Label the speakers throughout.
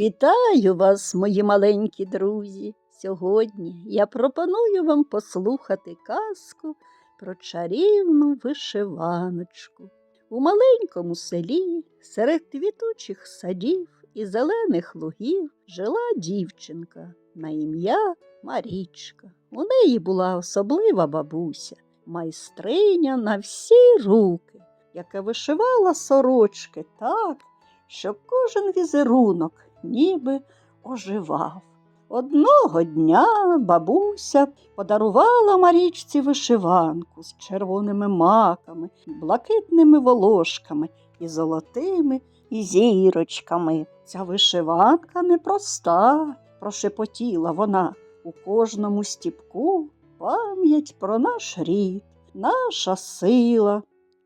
Speaker 1: Вітаю вас, мої маленькі друзі. Сьогодні я пропоную вам послухати казку про чарівну вишиваночку. У маленькому селі серед квітучих садів і зелених лугів жила дівчинка на ім'я Марічка. У неї була особлива бабуся, майстриня на всі руки, яка вишивала сорочки так, що кожен візерунок ніби оживав. Одного дня бабуся подарувала Марічці вишиванку з червоними маками, блакитними волошками і золотими зірочками. Ця вишиванка непроста, прошепотіла вона. У кожному стіпку пам'ять про наш рід, наша сила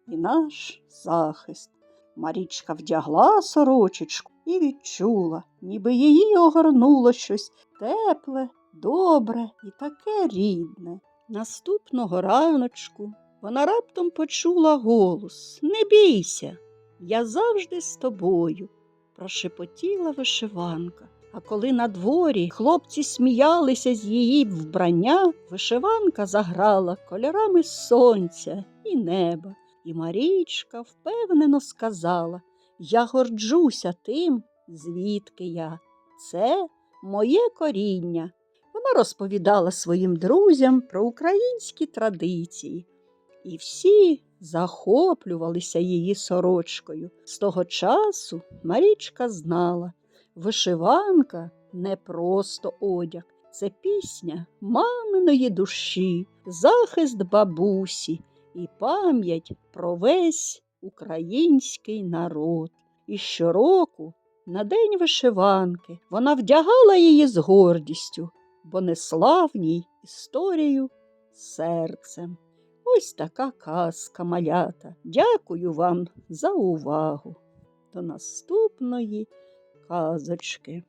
Speaker 1: і наш захист. Марічка вдягла сорочечку і відчула, ніби її огорнуло щось тепле, добре і таке рідне. Наступного раночку вона раптом почула голос Не бійся, я завжди з тобою, прошепотіла вишиванка. А коли на дворі хлопці сміялися з її вбрання, вишиванка заграла кольорами сонця і неба. І Марічка впевнено сказала Я горджуся тим, звідки я. Це моє коріння. Вона розповідала своїм друзям про українські традиції, і всі захоплювалися її сорочкою. З того часу Марічка знала, вишиванка не просто одяг, це пісня маминої душі, захист бабусі і пам'ять про весь український народ. І щороку, на день вишиванки, вона вдягала її з гордістю, бо несла в ній історію серцем. Ось така казка малята. Дякую вам за увагу. До наступної казочки.